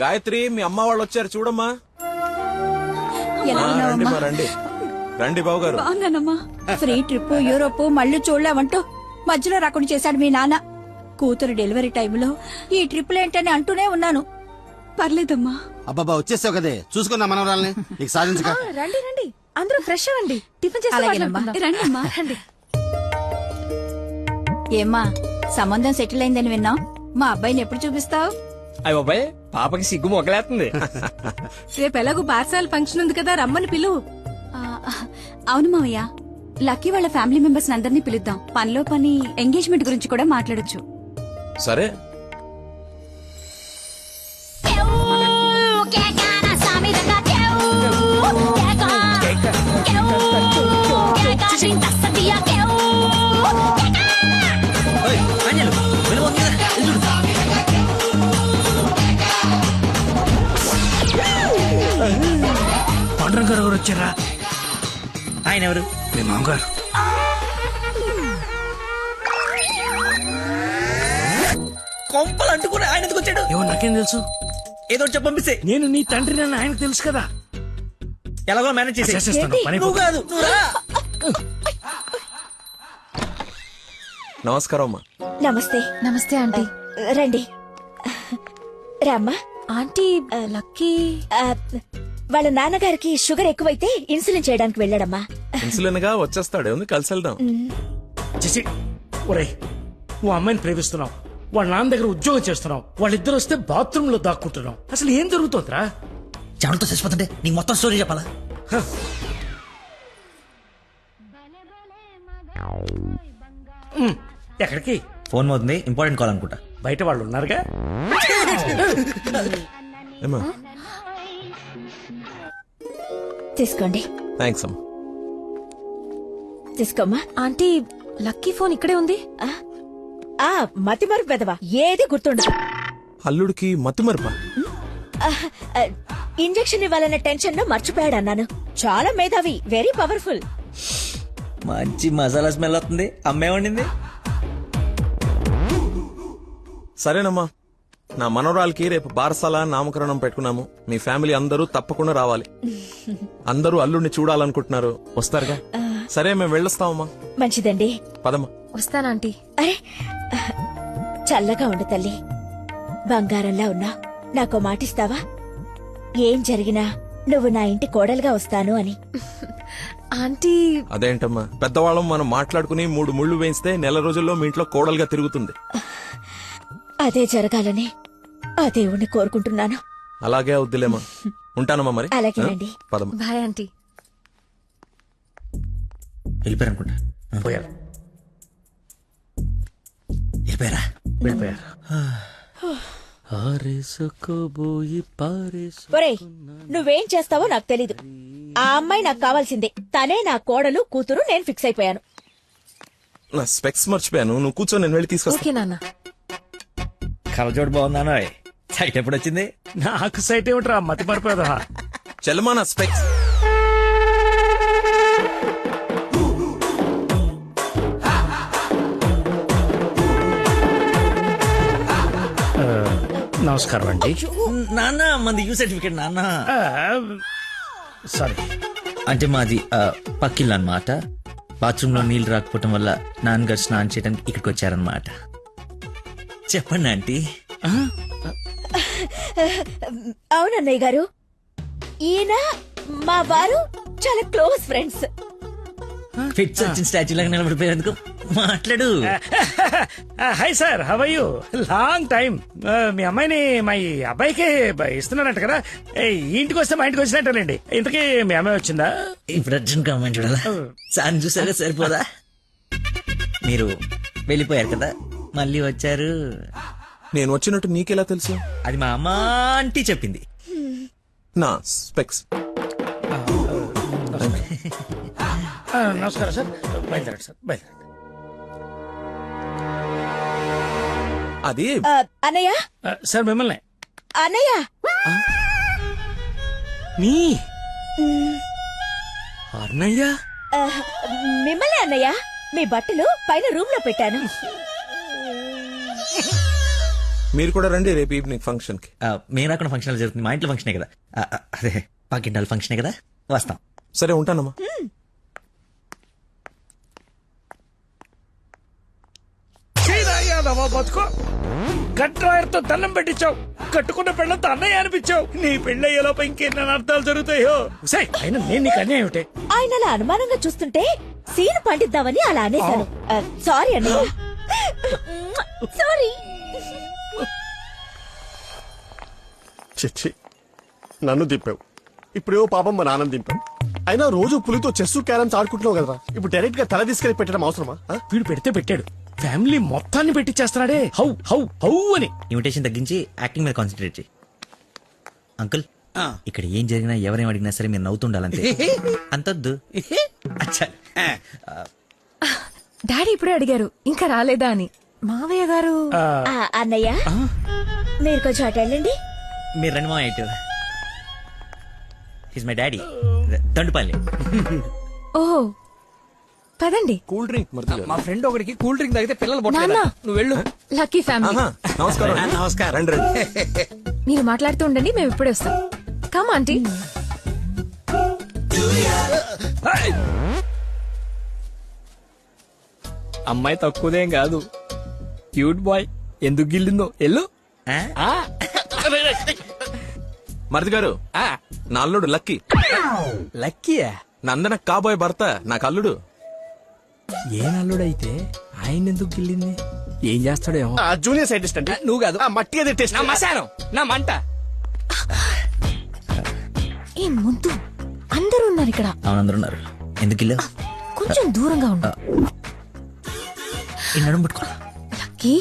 గాయత్రి మీ అమ్మ వాళ్ళు వచ్చారు చూడమ్మా. ఎలా ఆ, రండి మా రండి. రండి బాబు గారు బాగున్నానమ్మా. ఫ్రీ ట్రిప్ యూరోప్ మళ్ళీ చూడలేమంటూ మధ్యలో రాకుండా చేశాడు మీ నాన్న. కూతురు డెలివరీ టైంలో ఈ ట్రిప్లు ఏంటని అంటూనే ఉన్నాను. పర్లేదమ్మా. అబ్బాబా వచ్చేసావు కదే. చూసుకున్నా మనవరాల్ని. నీకు సాధించక. రండి రండి. అందరూ ఫ్రెష్ అవ్వండి. టిఫిన్ చేసి అలాగేనమ్మా. మాట్లాడుకుందాం. రండి అమ్మా రండి. ఏమ్మా సంబంధం సెటిల్ అయిందని విన్నాం మా అబ్బాయిని ఎప్పుడు చూపిస్తావు? అయ్య బాబాయ్ పాపకి సిగ్గు మొగలేస్తుంది రేపు ఎలాగో బారసాల ఫంక్షన్ ఉంది కదా రమ్మని పిలువు అవును మావయ్య లక్కీ వాళ్ళ ఫ్యామిలీ మెంబర్స్ అందరినీ పిలుద్దాం పనిలో పని ఎంగేజ్మెంట్ గురించి కూడా మాట్లాడొచ్చు సరే పాండురంగ వచ్చారా? ఆయన ఎవరు? మీ మామగారు. కొంపలు అంటుకుని ఆయన ఎందుకు వచ్చాడు? ఏమో నాకేం తెలుసు. ఏదో ఒకటి చెప్పి పంపిస్తే. నేను నీ తండ్రి నన్ను ఆయనకు తెలుసు కదా. ఎలాగో మేనేజ్ చేసి చేసేస్తాను పని నువ్వు కాదు నువ్వు రా. నమస్కారం అమ్మా. నమస్తే. నమస్తే ఆంటీ. రండి. రామ్మా ఆంటీ లక్కీ. వాళ్ళ నాన్నగారికి షుగర్ ఎక్కువైతే ఇన్సులిన్ చేయడానికి వెళ్ళాడమ్మా. ఇన్సులిన్గా వచ్చేస్తాడు ఉంది కలిసి వెళ్దాం చేసి ఒరే నువ్వు అమ్మాయిని ప్రేమిస్తున్నావు వాళ్ళ నాన్న దగ్గర ఉద్యోగం చేస్తున్నావు వాళ్ళిద్దరు వస్తే బాత్రూమ్లో దాక్కుంటున్నావు. అసలు ఏం జరుగుతుందిరా? చెమటతో చచ్చిపోతుంటే నీకు మొత్తం స్టోరీ చెప్పాలా? ఎక్కడికి? ఫోన్ మోతుంది ఇంపార్టెంట్ కాల్ అనుకుంటా. బయట వాళ్ళు ఉన్నారుగా? ఏమా తీసుకోండి. థ్యాంక్స్ అమ్మా. తీసుకోమ్మా. ఆంటీ లక్కీ ఫోన్ ఇక్కడే ఉంది. ఆ, ఆ మతి మరుపు పెదవా ఏది గుర్తుండదు. అల్లుడికి మతిమరుపా? ఆ, ఆ, ఇంజెక్షన్ ఇవ్వాలన్న టెన్షన్లో మర్చిపోయాడు అన్నాను చాలా మేధావి వెరీ పవర్ఫుల్ మంచి మసాలా స్మెల్ వస్తుంది. అమ్మే వండింది సరేనమ్మా. నా మనవరాలకి రేపు బారసాల నామకరణం పెట్టుకున్నాము. మీ ఫ్యామిలీ అందరూ తప్పకుండా రావాలి. అందరూ అల్లుడిని చూడాలనుకుంటున్నారు. వస్తారుగా? సరే మేము వెళ్ళొస్తామమ్మా. మంచిదండి. పదమ్మా. వస్తానంటీ అరే చల్లగా ఉండు తల్లి. బంగారంలా ఉన్నా. నాకో మాటిస్తావా ఏం జరిగినా నువ్వు నా ఇంటి కోడలుగా వస్తాను అని. ఆంటీ. అదేంటమ్మా? పెద్దవాళ్ళం మనం మాట్లాడుకుని మూడు ముళ్ళు వేయిస్తే నెల రోజుల్లో మీ ఇంట్లో కోడలుగా తిరుగుతుంది. అదే జరగాలని ఆ దేవుణ్ణి కోరుకుంటున్నాను. అలాగే అవుద్దిలేమా. ఉంటానమ్మా మరి. అలాగేనండి. ఆ? పదమ్మా. Bye aunty. వెళ్ళిపోయారు అనుకుంటా పోయారు. వెళ్ళిపోయారా? వెళ్ళిపోయారు. ఆరేసుకోబోయి పారేసు ఒరేయ్ నువ్వేం చేస్తావో నాకు తెలీదు. ఆ అమ్మాయి నాకు కావాల్సిందే. తనే నా కోడలు కూతురు నేను ఫిక్స్ అయిపోయాను. నా స్పెక్స్ మర్చిపోయాను. నువ్వు కూర్చో నేను వెళ్ళి తీసుకొస్తా. ఓకే నాన్న. కలజోడు బాగున్నాను సైట్ ఎప్పుడు వచ్చింది నాకు సైట్ ఏమిట్రా? మతి పడిపోదా చెల్లమా నా స్పెక్స్ నమస్కారం అండి. నాన్న మంది యూ సర్టిఫికేట్ నాన్న. సారీ. అంటే మాది ఆ, పక్కిల్లు అన్నమాట బాత్రూమ్లో నీళ్ళు రాకపోవటం వల్ల నాన్నగారు స్నానం చేయడానికి ఇక్కడికి వచ్చారనమాట చెప్పండి ఆంటీ. అవునన్నయ్య గారు ఈయన మా వారు చాలా క్లోజ్ ఫ్రెండ్స్. ఫిట్స్ వచ్చిన స్టాచ్యూ లాగా నిలబడిపోయేందుకు మాట్లాడు. Hi sir how you long time మీ అమ్మాయిని మా అబ్బాయికి ఇస్తున్నారంట కదా. ఇంటికి వస్తే మా ఇంటికి వచ్చినట్టేనండి ఇంతకీ మీ అమ్మాయి వచ్చిందా? ఇప్పుడు అర్జున్ కామెంట్ చూడాలా? సార్ చూసారా సరిపోదా? మీరు వెళ్ళిపోయారు కదా? మళ్ళీ వచ్చారు. నేను వచ్చినట్టు నీకెలా తెలుసు? అది మా అమ్మ ఆంటీ చెప్పింది. నా స్పెక్స్. ఆ, నమస్కారం సార్. బయలుదేరండి సార్ బయలుదేరండి. అది అన్నయ్య? సార్ మిమ్మల్ని. అన్నయ్య? మీ? అన్నయ్య? మిమ్మల్ని అన్నయ్య మీ బట్టలు పైన రూమ్లో పెట్టాను. మీరు కూడా రండి రేపు ఈవినింగ్ ఫంక్షన్కి. మేము రాకుండా ఫంక్షన్ జరుగుతుంది మా ఇంట్లో ఫంక్షనే కదా. ఆ, ఆ, అదే పక్కింటాల ఫంక్షనే కదా. వస్తాం. సరే ఉంటానమ్మా. చీరాయ్యాదవా బతుకో. కట్రాయర్తో దండం పెట్టించావు. కట్టుకున్న పెళ్ళంతో అన్నయ్య అనిపించావు. నీ పెళ్ళయ్యేలోపు ఇంకెన్ని అర్థాలు జరుగుతాయో? సై అయినా నేను నీకు అన్యాయం ఒకటే ఆయన అలా అనుమానంగా చూస్తుంటే సీన్ పండిద్దామని అలా అనేశాను. సారీ అన్నయ్య. సారీ. చిచ్చి నన్ను దింపావు ఇప్పుడేవో పాపం మా నాన్న దింపావు అయినా రోజు పులితో చెస్ క్యారమ్స్ ఆడుకుంటున్నావు కదరా. ఇప్పుడు డైరెక్ట్గా తల తీసుకెళ్ళి పెట్టడం అవసరమా? ఆ? వీడు పెడితే పెట్టాడు. ఫ్యామిలీ మొత్తాన్ని పెట్టించేస్తున్నాడే హౌ హౌ హౌ అని. ఇన్విటేషన్ తగ్గించి యాక్టింగ్ మీద కాన్సన్ట్రేట్ చేయి. అంకుల్ ఇక్కడ ఏం జరిగినా ఎవరేం అడిగినా సరే మీరు నవ్వుతుండాలంతే. అంతొద్దు. అచ్చా. డాడీ ఇప్పుడే అడిగారు ఇంకా రాలేదా అని. మావయ్య గారు? ఆ, అన్నయ్య మీరు కొంచెం అటు వెళ్ళండి. మీరు రండి మా ఇటు. His my daddy Dandupalli. ఓహో పదండి. కూల్ డ్రింక్ మరి మా ఫ్రెండ్ ఒకడికి కూల్ డ్రింక్ తాగితే పిల్లలు నాన్న పుట్టలేదు నువ్వు వెళ్ళు. Lucky family. నమస్కారం. నమస్కారం. రండి రండి. మీరు మాట్లాడుతూ ఉండండి మేము ఇప్పుడే వస్తాం. కమ్ ఆంటీ అమ్మాయి తక్కువదేం కాదు. Cute boy. ఎందుకు గిల్లిందో ఎల్లు ఆ? మరిది గారు ఆ, నా అల్లుడు లక్కీ. లక్కీయా? నందన కాబోయే భర్త నాకు అల్లుడు. ఏ నల్లుడైతే ఆయన ఎందుకు గిల్లింది? ఏం చేస్తాడేమో ఆ, జూనియర్ సైంటిస్ట్ అండి. నువ్వు కాదు. ఆ, మట్టి అదే టెస్ట్. నా మశానం నా మంట. ఏ ముద్దు. అందరూ ఉన్నారు ఇక్కడ. అవును అందరు ఉన్నారు ఎందుకు ఇల్లు కొంచెం దూరంగా ఉండు. ఈ నడుము పట్టుకో. లక్కీ.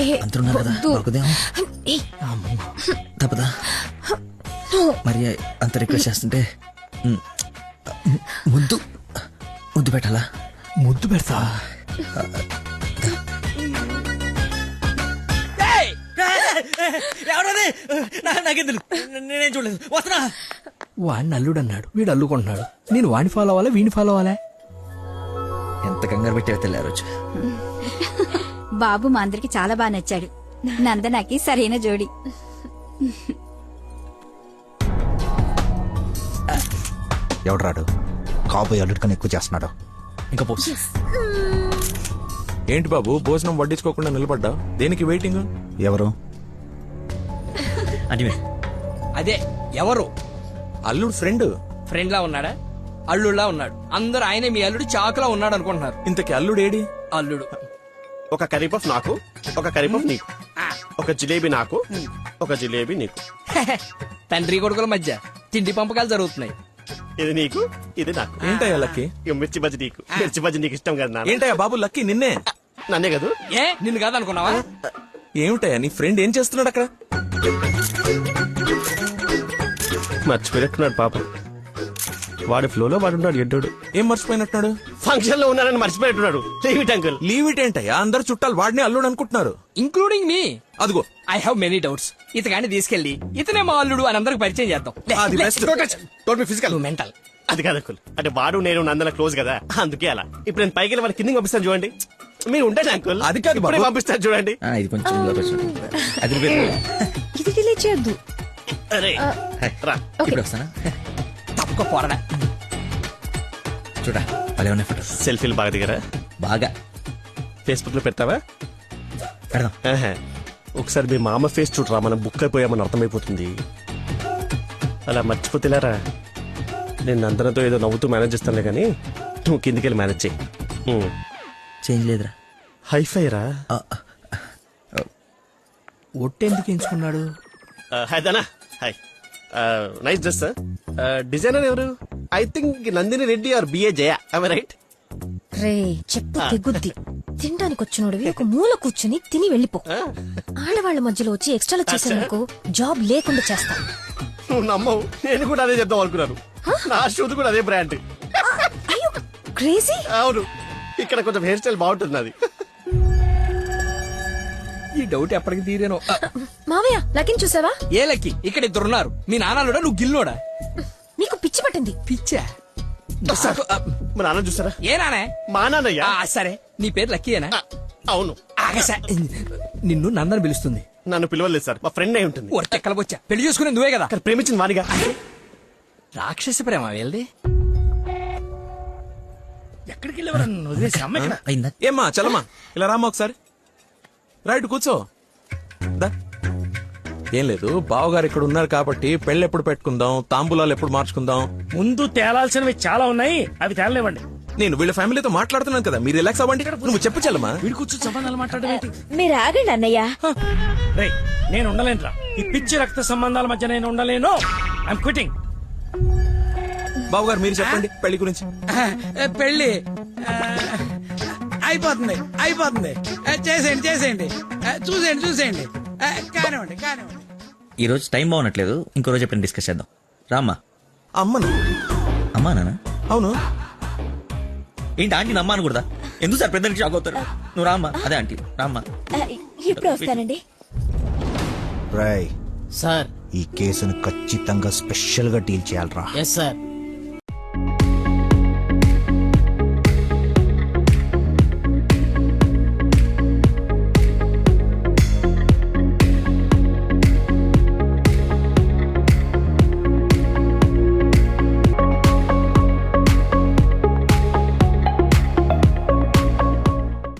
ఏ, అందరు ఉన్నారు కదా వద్దు. బాగుదేమో ఏ, తప్పదా? మరి అంత రిక్వెస్ట్ చేస్తుంటే ముద్దు. ముద్దు పెట్టాలా? ముద్దు పెడతా. నాకేం నేనేం చూడలేదు. వస్తున్నా. వాడిని అల్లుడు అన్నాడు. వీడు అల్లుకుంటున్నాడు. నేను వాడిని ఫాలో అవ్వాలా? వీడిని ఫాలో అవ్వాలా? ఎంత కంగారు పెట్టావో తెలియ రోజు. బాబు మా అందరికి చాలా బాగా నచ్చాడు. నందనకి సరైన జోడి. ఎవడరాడు? కాబోయే అల్లుడి కన్నా ఎక్కువ చేస్తున్నాడు. ఇంకా పోసి ఏంటి బాబు భోజనం వడ్డించుకోకుండా నిలబడ్డా? దేనికి వెయిటింగ్ ఎవరు? అంటే అదే ఎవరు? అల్లుడు ఫ్రెండ్. ఫ్రెండ్ లా ఉన్నాడా? అల్లుడులా ఉన్నాడు. అందరూ ఆయనే మీ అల్లుడు చాకులా ఉన్నాడు అనుకుంటున్నారు. ఇంతకి అల్లుడు ఏడి? అల్లుడు. ఒక కర్రీ పఫ్ నాకు ఒక కర్రీ పఫ్ నీకు ఒక జిలేబీ నాకు ఒక జిలేబీ నీకు. తండ్రి కొడుకుల మధ్య తిండి పంపకాలు జరుగుతున్నాయి. ఇది నీకు ఇది నాకు. ఏంటయ్యా లక్కీ? ఇక మిర్చి బజ్జి నీకు. మిర్చి బజ్జి నీకు ఇష్టం కదా నాన్న. ఏంటయ్యా బాబు లక్కీ నిన్నే? నన్నే కదా. ఏ? నిన్ను కాదనుకున్నావా? ఏమిటయ్యా నీ ఫ్రెండ్ ఏం చేస్తున్నాడు అక్కడ? మర్చిపోయినట్టున్నాడు పాపం. వాడి ఫ్లోలో వాడు ఉన్నాడు ఎడ్డోడు. ఏం మర్చిపోయినట్టున్నాడు? ఫంక్షన్లో ఉన్నానని మర్చిపోయినట్టున్నాడు. Leave it uncle leave it ఏంటయ్యా? అందరు చుట్టాలు వాడిని అల్లుడు అనుకుంటున్నారు. ఇంక్లూడింగ్ మీ అదిగో. ఐ హావ్ మెనీ డౌట్స్ ఇతగాని తీసుకెళ్ళి ఇతనే మా అల్లుడు అని అందరికి పరిచయం చేద్దాం. అది లే, best. don't touch. Don't be physical mental అది కాదు అంకుల్ అంటే వాడు నేను నందన క్లోజ్ కదా? అందుకే అలా. ఇప్పుడు నేను పైకి వెళ్ళి వాడి కిందకి పంపిస్తాను చూడండి. మీరు ఉండండి అంకుల్ అది కాదు. పంపిస్తాను చూడండి. ఇది కొంచెం. అది ఇది డిలీట్ చేయొద్దు. అరే రా. ఇప్పుడు వస్తానా తప్పుకో పోరడా. చూడా ఉన్నాయి ఫోటో సెల్ఫీలు బాగా దిగరా? బాగా. ఫేస్బుక్లో పెడతావా పెడదాం. ఆహా. ఒకసారి మీ మామ ఫేస్ చూడరా మనం బుక్ అయిపోయామని అర్థమైపోతుంది. అలా మర్చిపోతేలారా? నేను నందనతో ఏదో నవ్వుతూ మేనేజ్ చేస్తానులే కానీ నువ్వు కిందికి వెళ్ళి మేనేజ్ చేయి. ఉమ్. చేంజ్ లేదురా. హైఫై రా ఆ, ఒట్టెందుకు ఎంచుకున్నాడు? ఆ, హాయ్ దానా. హాయ్. ఆ, నైస్ డ్రెస్ ఆ, డిజైనర్ ఎవరు? I think Nandini Reddy or BA Jaya I right రే చెప్పు తెగుద్ది. తినడానికి వచ్చినోడివి ఒక మూల కూర్చుని తిని వెళ్ళిపో. ఆడవాళ్ళ మధ్యలో వచ్చి ఎక్స్ట్రాలు చేసేందుకు జాబ్ లేకుండా చేస్తా. నువ్వు నమ్మవు. నేను కూడా అదే చెప్దాం అనుకున్నాను. నా షూస్ కూడా అదే బ్రాండ్ అయ్యో క్రేజీ అవును. ఇక్కడ కొంచెం హెయిర్ స్టైల్ బాగుంటుంది అది ఈ డౌట్ ఎప్పటికి తీరేనో. మావయ్య లకిన్ చూసావా? ఏ లక్కి ఇక్కడ ఇద్దరు ఉన్నారు. మీ నాన్నలోడా? నువ్వు గిల్లోడా? పట్టింది పిచ్చా. మా నాన్న చూసారా? ఏ నానే? మా నాన్నయ్య. ఆ, సరే నీ పేరు లక్కీయేనా అవును. ఆగసా నిన్ను నందన పిలుస్తుంది. నన్ను పిలవలేదు సార్ మా ఫ్రెండ్ అయి ఉంటుంది. ఒరటి ఎక్కలబొచ్చా పెళ్ళి చేసుకునే నువ్వే కదా. కానీ ప్రేమించింది వానిగా రాక్షస ప్రేమ వెళ్ళి ఎక్కడికి వెళ్ళేవారు నన్ను? వదిలేసి అమ్మ ఇక్కడ. అయిందా? ఏమ్మా చలమా ఇలా రామ్మా ఒకసారి. రైట్ కూర్చో. దా. ఏం లేదు బావగారు ఇక్కడ ఉన్నారు కాబట్టి పెళ్ళి ఎప్పుడు పెట్టుకుందాం తాంబూలాలు ఎప్పుడు మార్చుకుందాం. ముందు తేలాల్సినవి చాలా ఉన్నాయి అవి తేలనివ్వండి. నేను వీళ్ళ ఫ్యామిలీతో మాట్లాడుతున్నాను కదా మీరు రిలాక్స్ అవ్వండి. నువ్వు చెప్పు చలమా వీడి కూర్చొని సంబంధాలు మాట్లాడడం ఏంటి? మీరు ఆగండి అన్నయ్య. రేయ్ నేను ఉండలేనురా. ఈ పిచ్చి రక్త సంబంధాల మధ్య నేను ఉండలేను. ఐఎమ్ క్విటింగ్ బావగారు మీరు చెప్పండి పెళ్ళి గురించి. పెళ్ళి ఆ, అయిపోతుంది అయిపోతుంది. చేసేయండి చేసేయండి. చూసేయండి చూసేయండి. కానివ్వండి కానివ్వండి. ఈ రోజు టైం బాగున్నట్లేదు. ఇంకో రోజు ఎప్పుడైనా డిస్కస్ చేద్దాం. రామ్మా అమ్మను. అమ్మా నాన్న. అవును. ఏంటి ఆంటీ నమ్మా అనకూడదా? ఎందుకు సార్ పెద్దలకి షాక్ అవుతారు? నువ్వు రామ్మా అదే ఆంటీ. రామ్మా ఇప్పుడు వస్తానండి. రాయ్. సార్. ఈ కేసును ఖచ్చితంగా స్పెషల్గా డీల్ చేయాలరా. Yes sir